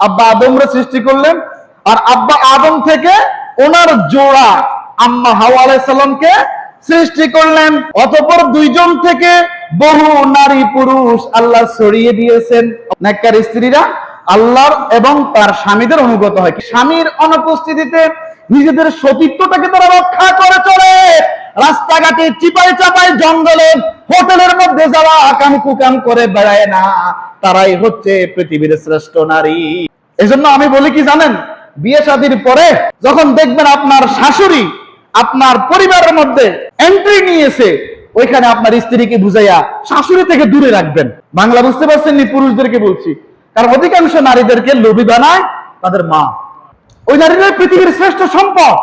আব্বা আদমরে সৃষ্টি করলেন, আর আব্বা আদম থেকে ওনার জোড়া আম্মা হাওয়া আলাইসাল্লামকে সৃষ্টি করলেন। অতঃপর দুইজন থেকে বহু নারী পুরুষ আল্লাহ ছড়িয়ে দিয়েছেন। নেককার স্ত্রীরা আল্লাহর এবং তার স্বামীদের অনুগত হয়। স্বামীর অনুপস্থিতিতে নিজেদের সতীত্বটাকে তারা রক্ষা করে চলে। রাস্তাঘাটে চিপাই চাপাই জঙ্গলে হোটেলের মধ্যে যাওয়া আকাম কুকাম করে বেড়ায় না। তারাই হচ্ছে পৃথিবীর শ্রেষ্ঠ নারী। এজন্য আমি বলি কি জানেন, বিয়ে শাদীর পরে যখন দেখবেন আপনার শাশুড়ি আপনার পরিবারের মধ্যে এন্ট্রি নিয়েছে, ওইখানে আপনার স্ত্রীকে বুঝাইয়া শাশুড়ি থেকে দূরে রাখবেন। বাংলা বুঝতে পারছেন নি? পুরুষদেরকে বলছি। কারণ অধিকাংশ নারীদেরকে লোভী বানায় তাদের মা। ওই নারীরা পৃথিবীর শ্রেষ্ঠ সম্পদ।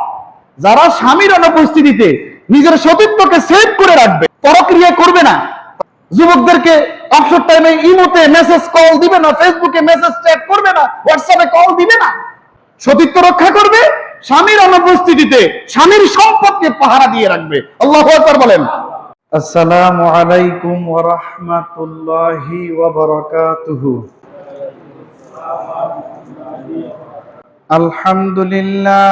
যারা স্বামীর অনুপস্থিতিতে নিজের সতীত্বকে সেভ করে রাখবে, পরক্রিয়া করবে না। যুবকদেরকে অবসর টাইমে ইমোতে মেসেজ কল দিবে না ফেসবুকে মেসেজ চ্যাট করবে না হোয়াটসঅ্যাপে কল দিবে না। সতীত্ব রক্ষা করবে, স্বামীর অনুপস্থিতিতে স্বামীর সম্পদকে পাহারা দিয়ে রাখবে। আল্লাহ আকবার বলেন। আসসালামু আলাইকুম ওয়া রাহমাতুল্লাহি ওয়া বারাকাতুহু আলহামদুলিল্লাহ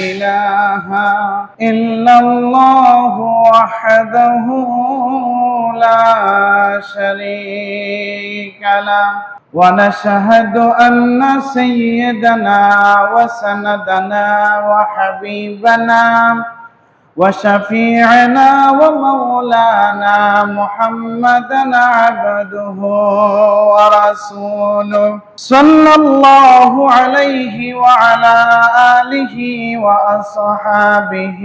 إله إلا الله وحده لا شريك له. ونشهد أن سيدنا وسندنا وحبيبنا وشفيعنا ومولانا محمدا عبده ورسوله. صلى الله عليه وعلى آله وأصحابه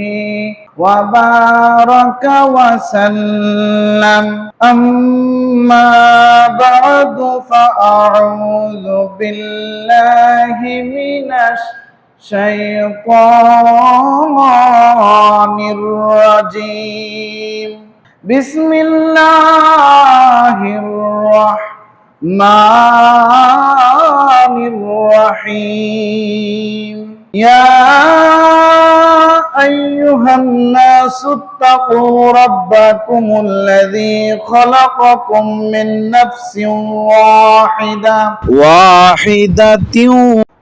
وبارك وسلم. أما بعد فأعوذ بالله من الشيطان الرجيم. بسم الله الرحمن الرحيم. يا أيها الناس اتقوا ربكم الذي خلقكم من نفس واحدة. واحدة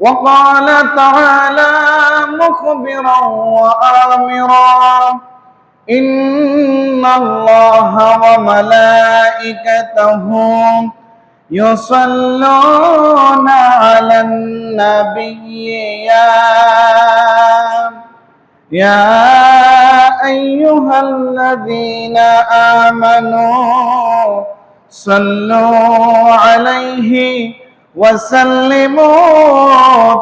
وقال تعالى مخبرا وآمرا إن الله وملائكته يصلون على النبي. يا يا أيها الذين آمنوا صلوا عليه وسلموا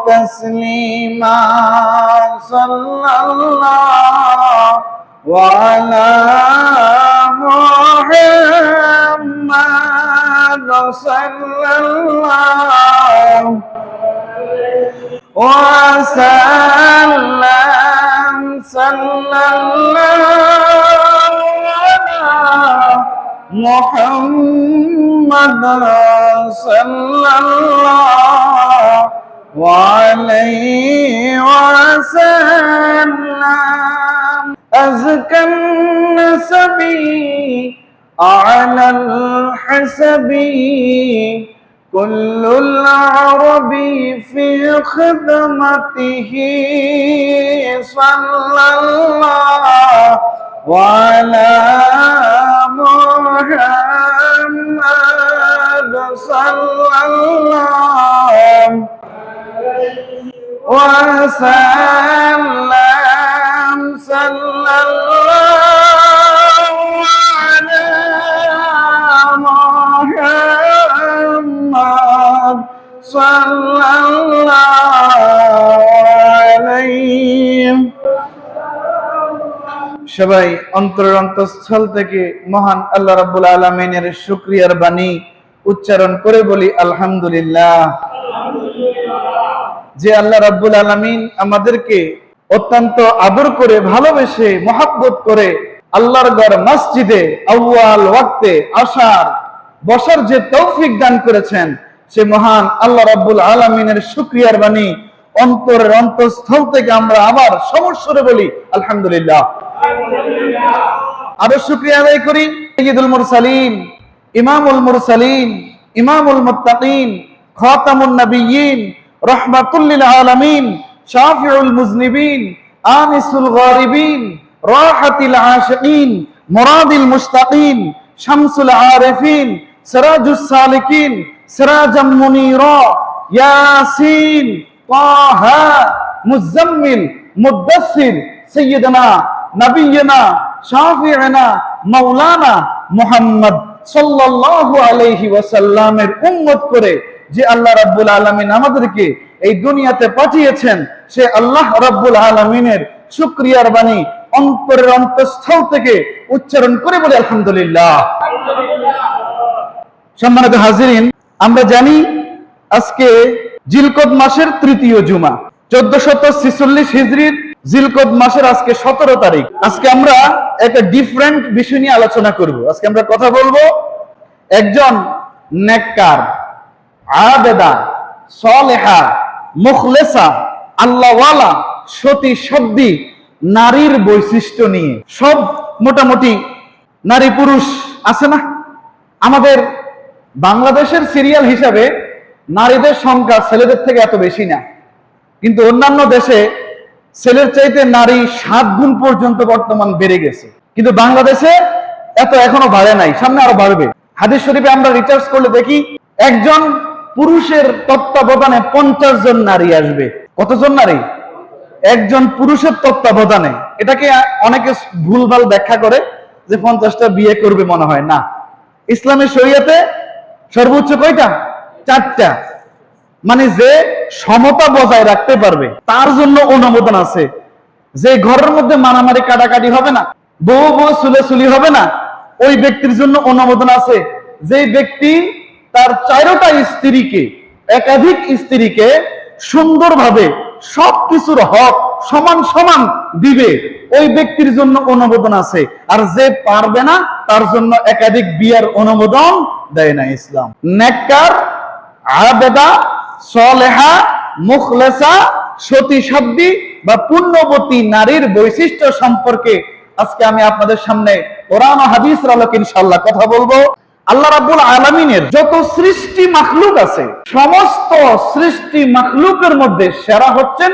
تسليما صلى الله وعلى محمد صلى الله وسلم صلى الله محمد صلى الله عليه وسلم. أزكى النسب على الحسب. كل العرب في خدمته صلى الله وعلى محمد صلى الله وسلم صلى الله على محمد صلى الله সবাই অন্তরের অন্তঃস্থল থেকে মহান আল্লাহ রাব্বুল আলমিনের শুক্রিয়ার বাণী উচ্চারণ করে বলি, আলহামদুলিল্লাহ। যে আল্লাহ রাব্বুল আলামিন আমাদেরকে অত্যন্ত আদর করে, ভালোবেসে, মহাব্বত করে আল্লাহর গড় মসজিদে আউয়াল ওয়াক্তে আসার বসার যে তৌফিক দান করেছেন, সে মহান আল্লাহ রাব্বুল আলামিনের শুকরিয়ার বাণী অন্তরের অন্তঃস্থল থেকে আমরা আবার সমস্যরে বলি, আলহামদুলিল্লাহ। আরও শুক্রিয়া আদায় করি সৈয়দুল মুরসালিন, ইমামুল মুরসালিন, ইমামুল মুত্তাকিন, খাতামুন নবিয়্যিন রহমাতুল্লিল আলামিন, শাফিউল মুজনিবিন, আনিসুল গারিবিন, রাহাতিল আশিকিন, মুরাদিল মুশতাকিন, শামসুল আরিফিন, সিরাজুস সালিকিন, সিরাজাম মুনীরা, ইয়াসিন। করে যে আল্লাহ রাব্বুল আলামিন আমাদেরকে এই দুনিয়াতে পাঠিয়েছেন, সে আল্লাহ রাব্বুল আলামিনের শুকরিয়ার বাণী অন্তরের অন্তঃস্থল থেকে উচ্চারণ করে বলে আলহামদুলিল্লাহ। সম্মানিত হাজিরিন, আমরা জানি আজকে জিলকদ মাসের তৃতীয় জুমা। চোদ্দশত ছিচল্লিশ হিজড়ির জিলকদ মাসের আজকে সতেরো তারিখ। আজকে আমরা একটা ডিফারেন্ট বিষয় নিয়ে আলোচনা করব। আজকে আমরা কথা বলব একজন নেককার আবেদা সলেহা মুখলেসা, আল্লাহওয়ালা সতী সদ্দি নারীর বৈশিষ্ট্য নিয়ে। সব মোটামুটি নারী পুরুষ আছে না? আমাদের বাংলাদেশের সিরিয়াল হিসাবে নারীদের সংখ্যা ছেলেদের থেকে এত বেশি না। কিন্তু অন্যান্য দেশে ছেলের চাইতে নারী সাত গুণ পর্যন্ত বর্তমান বেড়ে গেছে। কিন্তু বাংলাদেশে এত এখনও বাড়ে নাই, সামনে আরও বাড়বে। হাদিস শরীফে আমরা রিচার্জ করলে দেখি, একজন পুরুষের তত্ত্বাবধানে পঞ্চাশ জন নারী আসবে। কতজন নারী? একজন পুরুষের তত্ত্বাবধানে। এটাকে অনেকে ভুলভাল ব্যাখ্যা করে যে পঞ্চাশটা বিয়ে করবে মনে হয়। না। ইসলামের শরীয়তে সর্বোচ্চ কয়টা? চারটা। মানে যে সমতা বজায় রাখতে পারবে, তার জন্য অনুমোদন আছে। যে ঘরের মধ্যে মারামারি কাটাকাটি হবে না, বউ বউ সুলে সুলি হবে না, ওই ব্যক্তির জন্য অনুমোদন আছে। যে ব্যক্তি তার চারোটা স্ত্রীকে, একাধিক স্ত্রীকে সুন্দরভাবে সবকিছুর হক সমান সমান দিবে, ওই ব্যক্তির জন্য অনুমোদন আছে। আর যে পারবে না, তার জন্য একাধিক বিয়ার অনুমোদন দেয় না ইসলাম। নেককার আবেদা, সলেহা, মুখলেসা বা পুণ্যবতী নারীর বৈশিষ্ট্য সম্পর্কে আজকে আমি আপনাদের সামনে কোরআন আলোকে ইনশাআল্লাহ কথা বলব। আল্লাহ রাব্বুল আলামিনের যত সৃষ্টি মাখলুক আছে, সমস্ত সৃষ্টি মাখলুকের মধ্যে সেরা হচ্ছেন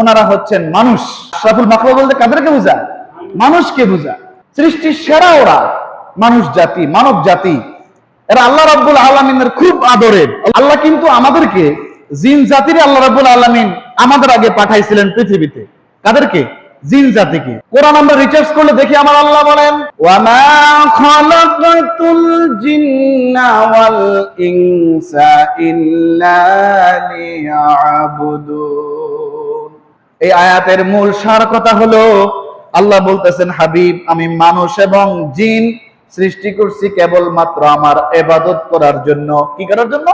ওনারা হচ্ছেন মানুষ। আশরাফুল মাখলুক বলতে কাদেরকে বোঝায়? মানুষকে বোঝায়। সৃষ্টির সেরা ওরা মানুষ জাতি, মানব জাতি। এরা আল্লাহ রাব্বুল আলমিনের খুব আদরের আল্লাহ কিন্তু আমাদেরকে জিন জাতির আল্লাহ রাব্বুল আলমিন আমাদের আগে পাঠাইছিলেন পৃথিবীতে। কাদেরকে? জিন জাতিকে। কোরআন আমরা রিচার্জ করলে দেখি আমার আল্লাহ বলেন, ওয়ামা খালাকাতুল জিন্না ওয়াল ইনসা ইল্লা লিয়াবুদুন। এই আয়াতের মূল সার কথা হলো, আল্লাহ বলতেছেন, হাবিব, আমি মানুষ এবং জিন সৃষ্টি করছি কেবলমাত্র আমার এবাদত করার জন্য। কি করার জন্য?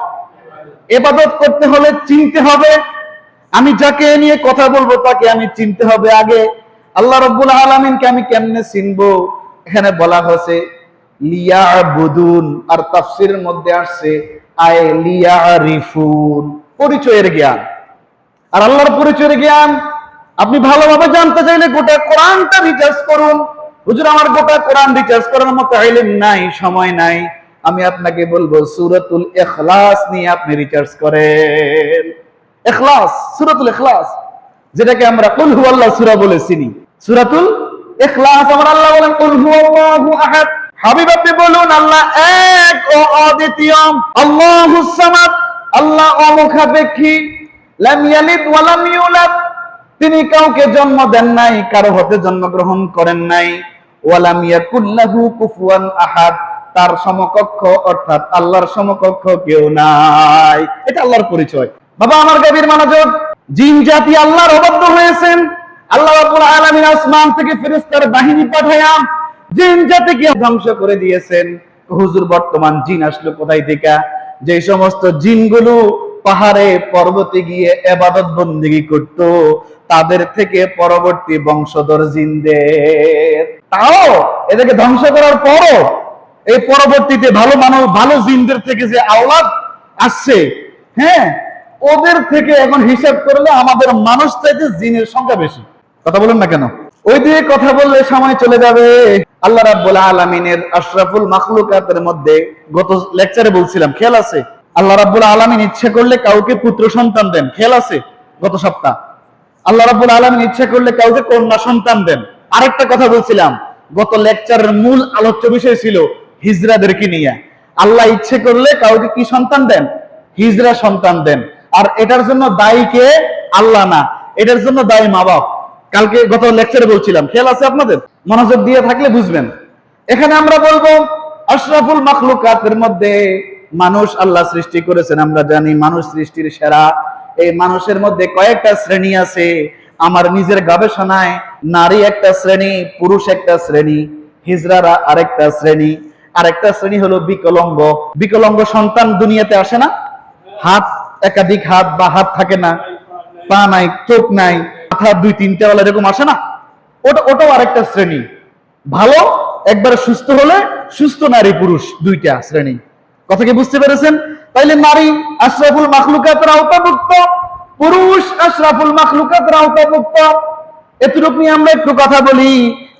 এবাদত করতে হলে চিনতে হবে। আমি যাকে নিয়ে কথা বলব তাকে আমি চিনতে হবে আগে। আল্লাহ রব্বুল আলমিনকে আমি কেমনে চিনবো? এখানে বলা হয়েছে লিয়া বুদুন আর তাফসির মধ্যে আসছে, আয় লিয়া রিফুন পরিচয়ের জ্ঞান। আর আল্লাহর পরিচয়ের জ্ঞান, আপনি ভালোভাবে জানতে চাইলে গোটা কোরআনটা রিচার্জ করুন। হুজুর, আমার গোটা কোরআন রিচার্জ করার মতো আইলেম নাই, সময় নাই। আমি আপনাকে বলব, সুরাতুল এখলাস নিয়ে আপনি রিচার্জ করেন। এখলাস সুরাতুল এখলাস যেটাকে আমরা কুল হু আল্লাহ সুরা বলে চিনি। সুরাতুল এখলাস আমার আল্লাহ বলেন, কুল হু আল্লাহু আহাদ। হাবিব, আপনি বলুন, আল্লাহ এক ও অদ্বিতীয়। আল্লাহুস সামাদ, আল্লাহ অমুখাপেক্ষী। লাম ইয়ালিদ ওয়া লাম ইউলাদ। তিনি কাউকে জন্ম দেন নাই, কারও হতে জন্মগ্রহণ করেন নাই। ওয়ালাম ইয়াকুল্লাহু কুফুয়ান আহাদ, তার সমকক্ষ অর্থাৎ আল্লাহর সমকক্ষ কেউ নাই। এটা আল্লাহর পরিচয়। বাবা, আমার গভীর মনোযোগ। জিন জাতি আল্লাহর অবাধ্য হয়েছেন। আল্লাহ রাব্বুল আলামিন আসমান থেকে ফেরেশতার বাহিনী পাঠায়া জিন জাতিকে ধ্বংস করে দিয়েছেন। হুজুর, বর্তমান জিন আসলো কোথায় থেকে? যে সমস্ত জিনগুলো পাহাড়ে পর্বতে গিয়ে এবাদত বন্দিগি করত তাদের থেকে পরবর্তী বংশধর জিনদের। তাও এদেরকে ধ্বংস করার পরও এই পরবর্তীতে ভালো মানব ভালো জিনদের থেকে যে আওলাদ আসছে হ্যাঁ ওদের থেকে এখন হিসাব করলে আমাদের মানুষ চাইতে জিনের সংখ্যা বেশি। কথা বলেন না কেন? ওই দিয়ে কথা বললে সময় চলে যাবে। আল্লাহ রাব্বুল আলামিনের আশরাফুল মাখলুকাতের মধ্যে গত লেকচারে বলছিলাম, খেয়াল আছে? আল্লাহ রাব্বুল আলামিন ইচ্ছে করলে কাউকে পুত্র সন্তান দেন, খেয়াল আছে? গত সপ্তাহ। আল্লাহ রাব্বুল আলামিন ইচ্ছে করলে কাউকে কন্যা সন্তান দেন। আরেকটা কথা বলছিলাম, গত লেকচারের মূল আলোচ্য বিষয় ছিল হিজরাদেরকে নিয়ে। আল্লাহ ইচ্ছে করলে কাউকে কি সন্তান দেন? হিজরা সন্তান দেন। আর এটার জন্য দায়ী কে? আল্লাহ না। এটার জন্য দায়ী মা বাপ কালকে গত লেকচারে বলছিলাম, খেয়াল আছে আপনাদের? মনোযোগ দিয়ে থাকলে বুঝবেন। এখানে আমরা বলব, আশরাফুল মাখলুকাতের মধ্যে মানুষ আল্লাহ সৃষ্টি করেছেন, আমরা জানি মানুষ সৃষ্টির সেরা এই মানুষের মধ্যে কয়েকটা শ্রেণি আছে। আমার নিজের গবেষণায় নারী একটা শ্রেণি, পুরুষ একটা শ্রেণি, হিজরারা আরেকটা শ্রেণি। আরেকটা শ্রেণি হলো বিকলঙ্গ। বিকলঙ্গ সন্তান দুনিয়াতে আসে না? হাত, একাধিক হাত বা হাত থাকে না। পা নাই, চোখ নাই, মাথা দুই, তিনটা বেলা এরকম আসে না? ওটা, ওটাও আরেকটা শ্রেণি। ভালো, একবার সুস্থ হলে সুস্থ নারী পুরুষ দুইটা শ্রেণি। কথা কি বুঝতে পেরেছেন? তাইলে নারী আশরাফুল মাখলুকাতের আওতাভুক্ত পুরুষ আশরাফুল মাখলুকাতের আওতাভুক্ত এতটুকু নিয়ে আমরা একটু কথা বলি,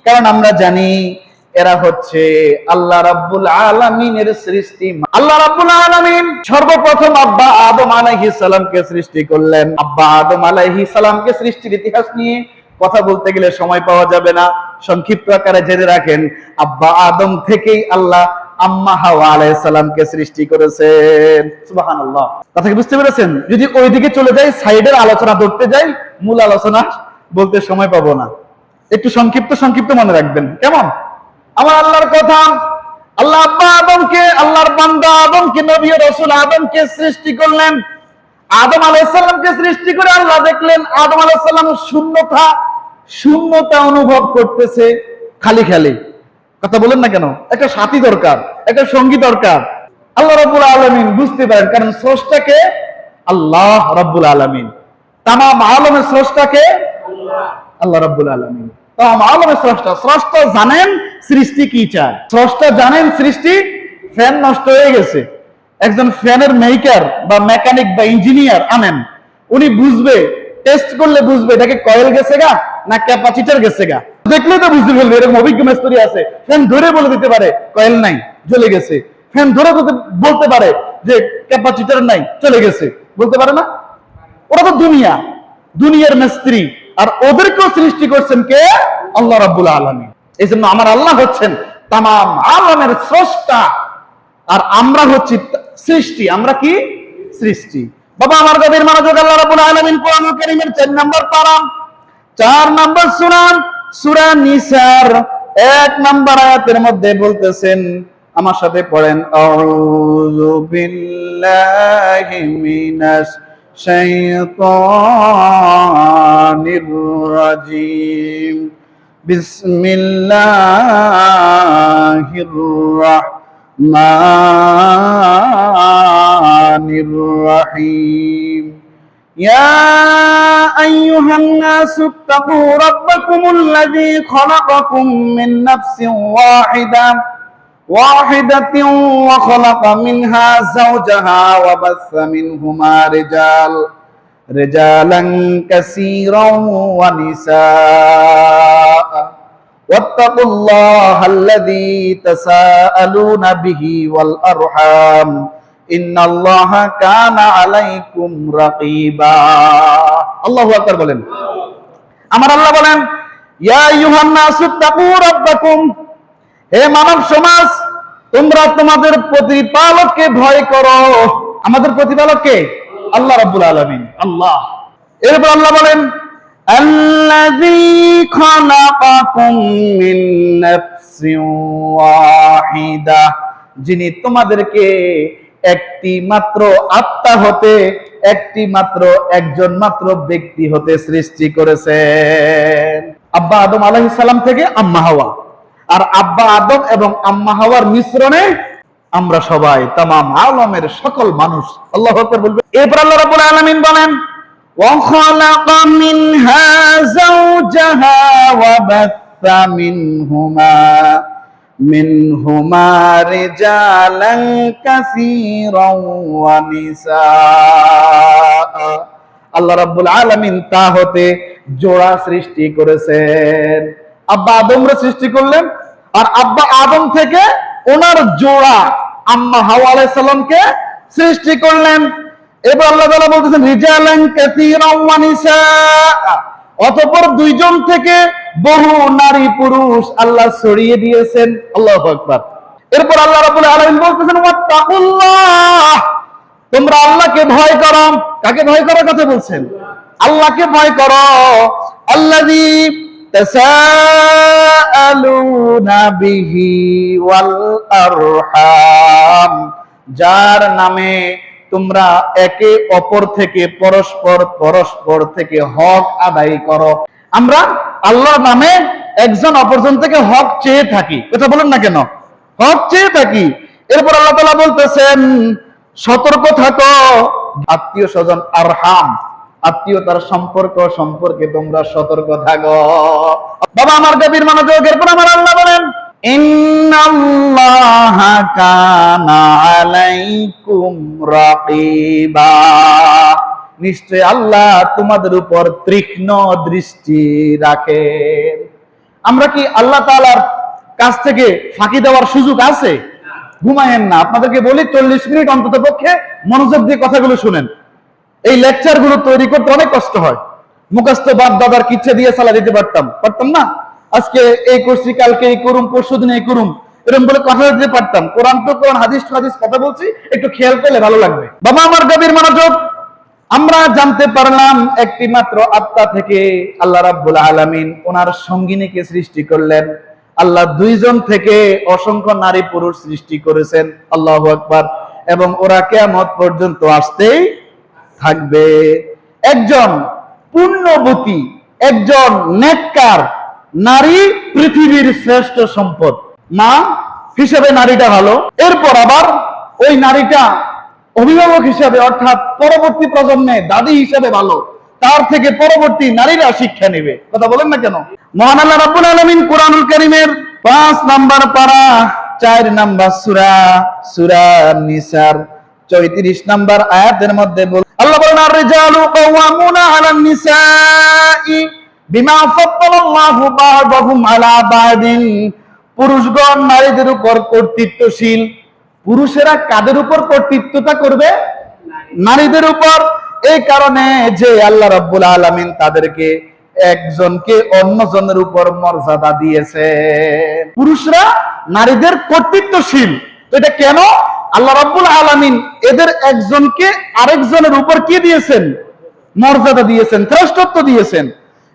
কারণ আমরা জানি এরা হচ্ছে আল্লাহ রাব্বুল আলামিনের সৃষ্টি আল্লাহ রাব্বুল আলামিন সর্বপ্রথম আব্বা আদম আলাইহিস সালামকে সৃষ্টি করলেন। আব্বা আদম আলাইহিস সালামকে সৃষ্টির ইতিহাস নিয়ে কথা বলতে গেলে সময় পাওয়া যাবে না। সংক্ষিপ্ত আকারে জেনে রাখেন, আব্বা আদম থেকেই আল্লাহ আম্মা হাওয়া আলাইহিস সালামকে সৃষ্টি করেছেন সুবহানাল্লাহ। কথা কি বুঝতে পেরেছেন? যদি ওইদিকে চলে যাই, সাইডের আলোচনা ধরতে যাই, মূল আলোচনা বলতে সময় পাবো না। একটু সংক্ষিপ্ত সংক্ষিপ্ত মনে রাখবেন। কেমন? আমার আল্লাহর কথা, আল্লাহ আব্বা আদমকে, আল্লাহর বান্দা আদমকে, নবী রাসূল আদমকে সৃষ্টি করলেন। আদম সৃষ্টি করে আল্লাহ দেখলেন, আদম শূন্যতা শূন্যতা অনুভব করতেছে খালি খালি। কথা বলেন না কেন? একটা সাথী দরকার, একটা সঙ্গী দরকার। আল্লাহ রাব্বুল আলামিন বুঝতে পারেন, কারণ স্রষ্টাকে আল্লাহ রাব্বুল আলামিন। তাম আলমের স্রষ্টাকে আল্লাহ রাব্বুল আলামিন। তাম আলমের স্রষ্টা স্রষ্টা জানেন সৃষ্টি কি চায়। স্রষ্টা জানেন সৃষ্টি, ফ্যান নষ্ট হয়ে গেছে। একজন ফ্যানের মেকার বা মেকানিক বা ইঞ্জিনিয়ার আনেন, উনি বুঝবে, টেস্ট করলে বুঝবে এটাকে কয়েল গেছে গা না ক্যাপাসিটার গেছে গা। দেখলে তো বুঝতে ফেলবে এরকম অভিজ্ঞ মিস্ত্রি আছে। ফ্যান ধরে বলে দিতে পারে, কয়েল নাই, জ্বলে গেছে। ফ্যান ধরে বলতে- পারে যে ক্যাপাসিটার নাই, চলে গেছে। বলতে পারে না? ওরা তো দুনিয়া, দুনিয়ার মিস্ত্রি। আর ওদেরকেও সৃষ্টি করছেন কে? আল্লাহ রাব্বুল আলামিন। এই জন্য আমার আল্লাহ হচ্ছেন তাম আলমের স্রষ্টা। আর আমরা হচ্ছি সৃষ্টি। আমরা কি? সৃষ্টি। বাবা, আমার গভীর মনোযোগ আল্লাহ রাব্বুল আলামিন কোরআন কারীমের 4 নম্বর পারা। 4 নম্বর সূরা সূরা নিসার এক নম্বর আয়াতের মধ্যে বলতেছেন, আমার সাথে পড়েন, আউযু বিল্লাহি মিনাশ শাইতানির রাজিম। বিসমিল্লাহির রাহমানির রহিম। يا أيها الناس اتقوا ربكم الذي خلقكم من نفس واحدة واحدة وخلق منها زوجها وبث منهما رجال رجالا كثيرا ونساء. واتقوا الله الذي تساءلون به والأرحام. إن الله كان عليكم رقيبا الله أكبر বলেন আমার আল্লাহ বলেন ইয়া আইয়ুহান নাসু তাকু রাব্বাকুম হে মানব সমাজ তোমরা তোমাদের প্রতিপালককে ভয় করো আমাদের প্রতিপালককে আল্লাহ রাব্বুল আলামিন আল্লাহ এরপর আল্লাহ বলেন الذي خلقكم من نفس واحدة যিনি তোমাদেরকে একটি মাত্র আত্মা হতে একটি মাত্র একজন মাত্র ব্যক্তি হতে সৃষ্টি করেছেন আব্বা আদম আলাইহিস সালাম থেকে আম্মা হাওয়া আর আব্বা আদম এবং আম্মা হাওয়ার মিশ্রণে আমরা সবাই তামাম আলমের সকল মানুষ আল্লাহ আকবার বলবে এরপর আল্লাহ রাব্বুল আলামিন বলেন وخلق منها زوجها وبث منهما منهما رجالا كثيرا ونساء আল্লাহ রাব্বুল আলামিন তা হতে জোড়া সৃষ্টি করেছেন আব্বা আদমরা সৃষ্টি করলেন আর আব্বা আদম থেকে ওনার জোড়া আম্মা হাওয়া আলাইহিস সালামকে সৃষ্টি করলেন এবার আল্লাহ তাআলা বলতেছেন রিজালান কাসীরান ওয়া নিসা অতঃপর দুইজন থেকে বহু নারী পুরুষ আল্লাহ ছড়িয়ে দিয়েছেন। আল্লাহু আকবার। এরপর আল্লাহ রাব্বুল আলামিন বলতেছেন তোমরা আল্লাহকে ভয় করো। কাকে ভয় করার কথা বলছেন? আল্লাহকে ভয় করো। আরহাম, যার নামে তোমরা একে অপর থেকে পরস্পর পরস্পর থেকে হক আদায় করো। আমরা আল্লাহর নামে একজন অপরজন থেকে হক চেয়ে থাকি। এটা বলেন না কেন? হক চেয়ে থাকি। এরপর আল্লাহ তালা বলতেছেন, সতর্ক থাকো। আত্মীয় স্বজন আরহাম, আত্মীয়তার সম্পর্ক সম্পর্কে তোমরা সতর্ক থাকো। বাবা আমার গভীর মনোযোগ, এরপর আমার আল্লাহ বলেন আলাইকুম রাকিবা। নিশ্চয় আল্লাহ তোমাদের উপর তীক্ষ্ণ দৃষ্টি রাখেন। আমরা কি আল্লাহ তাআলার কাছ থেকে ফাঁকি দেওয়ার সুযোগ আছে? ঘুমায়েন না। আপনাদেরকে বলি, চল্লিশ মিনিট অন্তত পক্ষে মনোযোগ দিয়ে কথাগুলো শুনেন। এই লেকচারগুলো তৈরি করতে অনেক কষ্ট হয়। মুখস্থ বাপ দাদার কিচ্ছে দিয়ে চালা দিতে পারতাম। পারতাম না? আজকে এই করছি, কালকে এই করুম, পরশু দিন এই করুম। এরকম বলে কথা দিতে পারতাম। কোরআন তো কোরআন, হাদিস হাদিস, কথা বলছি, একটু খেয়াল করলে ভালো লাগবে। বাবা আমার গভীর মনোযোগ আমরা জানতে পারলাম একটি মাত্র আত্মা থেকে আল্লাহ রাব্বুল আলামিন ওনার সঙ্গিনীকে সৃষ্টি করলেন। আল্লাহ দুইজন থেকে অসংখ্য নারী পুরুষ সৃষ্টি করেছেন। আল্লাহ আকবার। এবং ওরা কেয়ামত পর্যন্ত আসতেই থাকবে। একজন পূর্ণবতী, একজন নেককার নারী পৃথিবীর শ্রেষ্ঠ সম্পদ। মা হিসেবে নারীটা ভালো। এরপর আবার ওই নারীটা অভিভাবক হিসেবে, অর্থাৎ পরবর্তী প্রজন্মে দাদি হিসেবে ভালো, তার থেকে পরবর্তী নারীরা শিক্ষা নেবে। কথা বলেন না কেন? মহান আল্লাহ রাব্বুল আলামিন কোরআনুল কারীমের পাঁচ নাম্বার পারা, চার নাম্বার সূরা সূরা নিসার, চৌত্রিশ নাম্বার আয়াতের মধ্যে বল আল্লাহ বলেন আর রিজালু কাওয়ামুনা আলান নিসাই বিমা ফাদ্দালাল্লাহু বা'দাহুম আলা বা'দিন। পুরুষগণ নারীদের উপর কর্তৃত্বশীল। পুরুষেরা কাদের উপর কর্তৃত্বতা করবে? নারীদের উপর। এই কারণে যে আল্লাহ রাব্বুল আলামিন তাদেরকে একজনকে অন্যজনের উপর মর্যাদা দিয়েছে। পুরুষরা নারীদের কর্তৃত্বশীল। এটা কেন? আল্লাহ রাব্বুল আলামিন এদের একজনকে আরেকজনের উপর কি দিয়েছেন? মর্যাদা দিয়েছেন, শ্রেষ্ঠত্ব দিয়েছেন।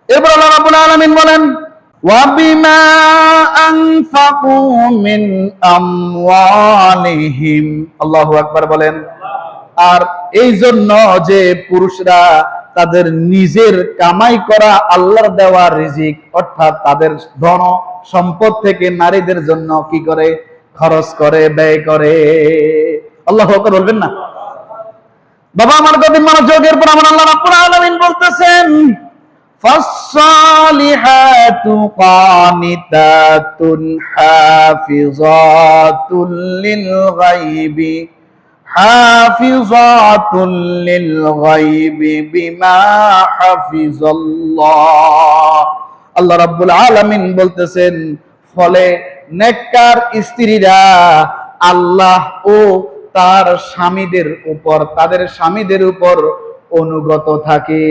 এরপর আল্লাহ রাব্বুল আলামিন বলেন وَبِمَا أَنفَقُوا مِنْ أَمْوَالِهِمْ আল্লাহু আকবার বলেন আর এই জন্য যে পুরুষরা তাদের নিজের কামাই করা আল্লাহর দেওয়া রিজিক অর্থাৎ তাদের ধন সম্পদ থেকে নারীদের জন্য কি করে খরচ করে ব্যয় করে আল্লাহ আকবার বলবেন না বাবা আমার গভীর মনোযোগের পর আমার আল্লাহ রাব্বুল আলামিন বলতেছেন فالصالحات قانتات حافظات للغيب حافظات للغيب بما حفظ الله আল্লাহ রাব্বুল আলামিন বলতেছেন ফলে নেককার স্ত্রীরা আল্লাহ ও তার স্বামীদের উপর তাদের স্বামীদের উপর অনুগত থাকে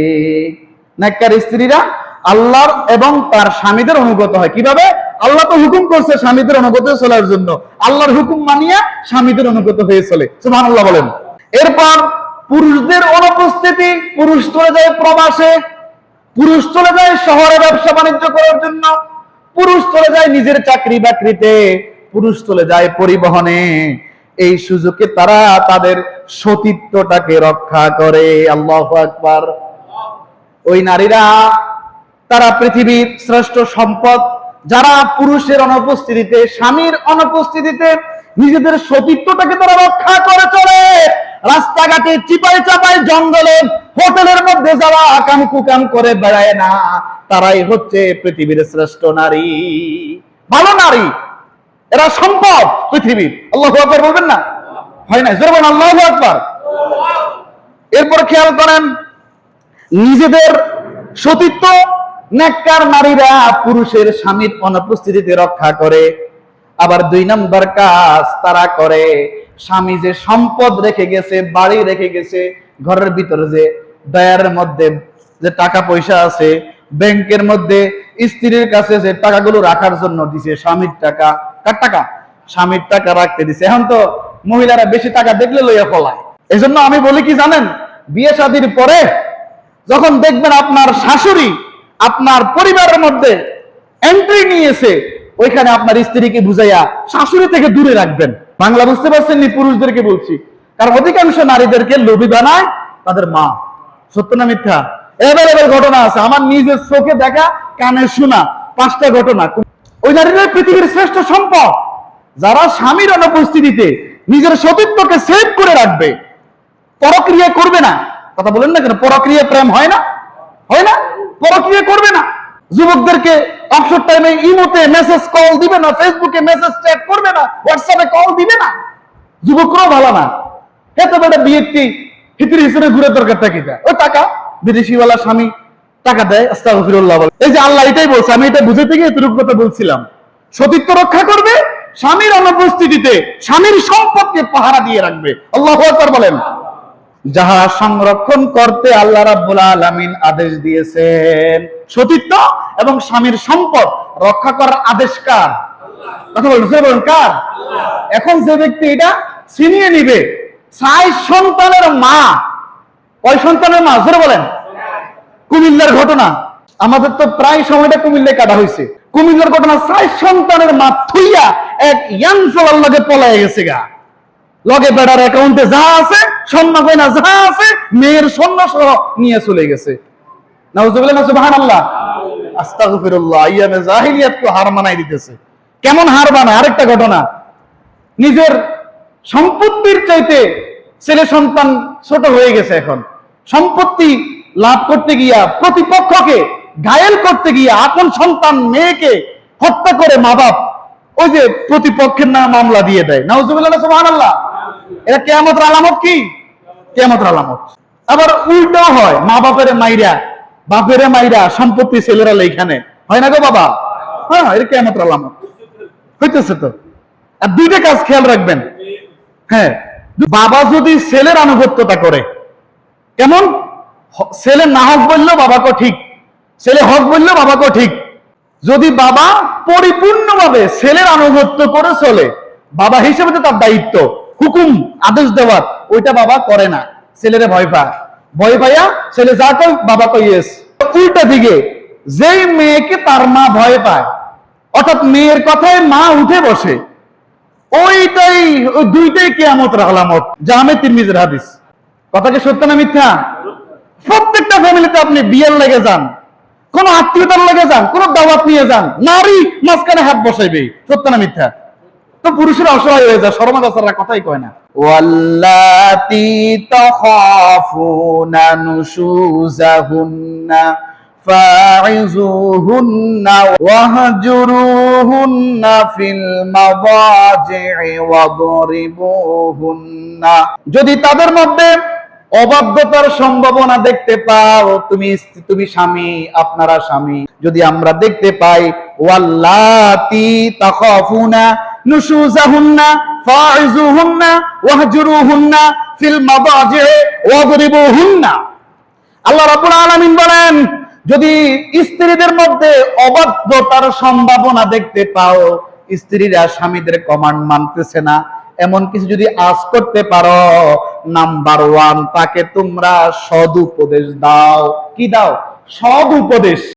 নেককার স্ত্রীরা আল্লাহর এবং তার স্বামীদের অনুগত হয়। কীভাবে? আল্লাহ তো হুকুম করছে স্বামীদের অনুগত চলার জন্য। আল্লাহর হুকুম মানিয়া স্বামীদের অনুগত হয়ে চলে। সুবহানাল্লাহ বলেন। এরপর পুরুষদের অনুপস্থিতি, পুরুষ চলে যায় প্রবাসে, পুরুষ চলে যায় শহরে ব্যবসা বাণিজ্য করার জন্য, পুরুষ চলে যায় নিজের চাকরি বাকরিতে, পুরুষ চলে যায় পরিবহনে। এই সুযোগে তারা তাদের সতীত্বটাকে রক্ষা করে। আল্লাহ আকবার। ওই নারীরা, তারা পৃথিবীর শ্রেষ্ঠ সম্পদ। যারা পুরুষের অনুপস্থিতিতে, স্বামীর অনুপস্থিতিতে নিজেদের সতীত্বটাকে তারা রক্ষা করে চলে। রাস্তাঘাটে চিপাই চাপাই জঙ্গলে, হোটেলের মধ্যে যাওয়া আকাম কুকাম করে বেড়ায় না, তারাই হচ্ছে পৃথিবীর শ্রেষ্ঠ নারী। ভালো নারী, এরা সম্পদ পৃথিবীর। আল্লাহ আকবার বলবেন না? হয় না জোর বলেন, আল্লাহ আকবার। এরপর খেয়াল করেন নিজেদের সতীত্ব নেককার নারীরা পুরুষের স্বামীর অনুপস্থিতিতে রক্ষা করে। আবার দুই নম্বর কাজ তারা করে। স্বামী যে সম্পদ রেখে গেছে, বাড়ি রেখে গেছে, ঘরের ভিতরে যে দয়ার মধ্যে যে টাকা পয়সা আছে, ব্যাংকের মধ্যে স্ত্রীর কাছে যে টাকাগুলো রাখার জন্য দিছে, স্বামীর টাকা। কার টাকা? স্বামীর টাকা রাখতে দিছে। এখন তো মহিলারা বেশি টাকা দেখলে লইয়া ফলায় এজন্য আমি বলি কি জানেন, বিয়ে শাদীর পরে যখন দেখবেন আপনার শাশুড়ি আপনার পরিবারের মধ্যে এন্ট্রি নিয়েছে, ওইখানে আপনার স্ত্রীকে বুঝাইয়া শাশুড়ি থেকে দূরে রাখবেন। বাংলা বুঝতে পারছেন নি? পুরুষদেরকে বলছি। কারণ অধিকাংশ নারীদেরকে লোভী বানায় তাদের মা। সত্য না মিথ্যা? এবার এবার ঘটনা আছে। আমার নিজের চোখে দেখা, কানে শোনা, পাঁচটা ঘটনা। ওই নারীরা পৃথিবীর শ্রেষ্ঠ সম্পদ। যারা স্বামীর অনুপস্থিতিতে নিজের সতীত্বকে সেভ করে রাখবে, পরক্রিয়া করবে না। কথা বলেন না কেন? পরক্রিয়া প্রেম হয় না? হয় না? পরক্রিয়া করবে না। যুবকদেরকে অবসর টাইমে ইমোতে মেসেজ কল দিবে না ফেসবুকে মেসেজ চ্যাট করবে না হোয়াটসঅ্যাপে কল দিবে না। যুবকরাও ভালো না। এত বড় বিয়েটি হিতির হিসেবে ঘুরে দরকারটা কি ও টাকা, বিদেশিওয়ালা স্বামী টাকা দেয়, আস্তাগফিরুল্লাহ বলে। এই যে আল্লাহ এটাই বলছে, আমি এটা বুঝাতে গিয়ে এতটুকু কথা বলছিলাম। সতীত্ব রক্ষা করবে, স্বামীর অনুপস্থিতিতে স্বামীর সম্পদকে পাহারা দিয়ে রাখবে। আল্লাহ বলেন। যাহা সংরক্ষণ করতে আল্লাহ রাব্বুল আলামিন আদেশ দিয়েছেন। সতীত্ব এবং স্বামীর সম্পদ রক্ষা করার আদেশ কার? কথা বলুন কার? এখন যে ব্যক্তি এটা ছিনিয়ে নিবে সাই সন্তানের মা। কয় সন্তানের মা, জোরে বলেন। কুমিল্লার ঘটনা। আমাদের তো প্রায় সময়টা কুমিল্লায় কাটা হয়েছে। কুমিল্লার ঘটনা সাই সন্তানের মা থুইয়া এক ইয়াং ফলার লগে পলায় গেছে গা। লগে বেড়ার অ্যাকাউন্টে যা আছে স্বর্ণ গয়না যা মেয়ের স্বর্ণ সহ নিয়ে চলে গেছে। হার মানাই দিতেছে। কেমন হার বানায়? আরেকটা ঘটনা। নিজের সম্পত্তির চাইতে ছেলে সন্তান ছোট হয়ে গেছে এখন। সম্পত্তি লাভ করতে গিয়া, প্রতিপক্ষকে ঘায়েল করতে গিয়া, আপন সন্তান মেয়েকে হত্যা করে মা বাপ ওই যে প্রতিপক্ষের নামে মামলা দিয়ে দেয়। নাউজুবিল্লাহ সুবহানাল্লাহ। এটা কেয়ামতের আলামত কি? কেয়ামতের আলামত। আবার উল্টাও হয়, মা বাপের মাইরা বাপের মাইরা সম্পত্তি ছেলেরা এইখানে হয় না গো বাবা? হ্যাঁ এটা কেয়ামতের আলামত। হইতেছে তো। আর দুইটা কাজ খেয়াল রাখবেন। হ্যাঁ বাবা যদি ছেলের আনুগত্যতা করে, কেমন? ছেলে না হক বললেও বাবাকে ঠিক, ছেলে হক বললেও বাবাকে ঠিক। যদি বাবা পরিপূর্ণভাবে ছেলের আনুগত্য করে চলে, বাবা হিসেবে তো তার দায়িত্ব, হুকুম, আদেশ দেওয়ার। ওইটা বাবা করে না। ছেলেরে ভয় পায়। ভয় পাইয়া ছেলে যা কয় বাবা কই ইয়েস উল্টা দিকে, যেই মেয়েকে তার মা ভয় পায়, অর্থাৎ মেয়ের কথায় মা উঠে বসে, ওইটাই ওই দুইটাই কেয়ামতের আলামত জামে তিরমিজের হাদিস। কথা কি সত্য না মিথ্যা? প্রত্যেকটা ফ্যামিলিতে আপনি বিয়ের লেগে যান, কোন আত্মীয়তার লেগে যান, কোন দাওয়াত নিয়ে যান, নারী মাঝখানে হাত বসাইবে। সত্য না মিথ্যা? তো পুরুষের অসহায় হয়ে যায় শর্মা দাসাররা কথাই কয় না। ওয়াল্লাতি তাখাফুনা নুশুজাহুন্না فاعزوهن واهجروهن في المضاجع واضربوهن যদি তাদের মধ্যে অবাধ্যতার সম্ভাবনা দেখতে পাও তুমি তুমি স্বামী আপনারা স্বামী যদি আমরা দেখতে পাই ওয়াল্লাতি তাখাফুনা যদি স্ত্রীদের মধ্যে অবাধ্যতার সম্ভাবনা দেখতে পাও, স্ত্রীরা স্বামীদের কমান্ড মানতেছে না। এমন কিছু যদি আজ করতে পারো, নাম্বার ওয়ান, তাকে তোমরা সদুপদেশ দাও। কি দাও? সদ উপদেশ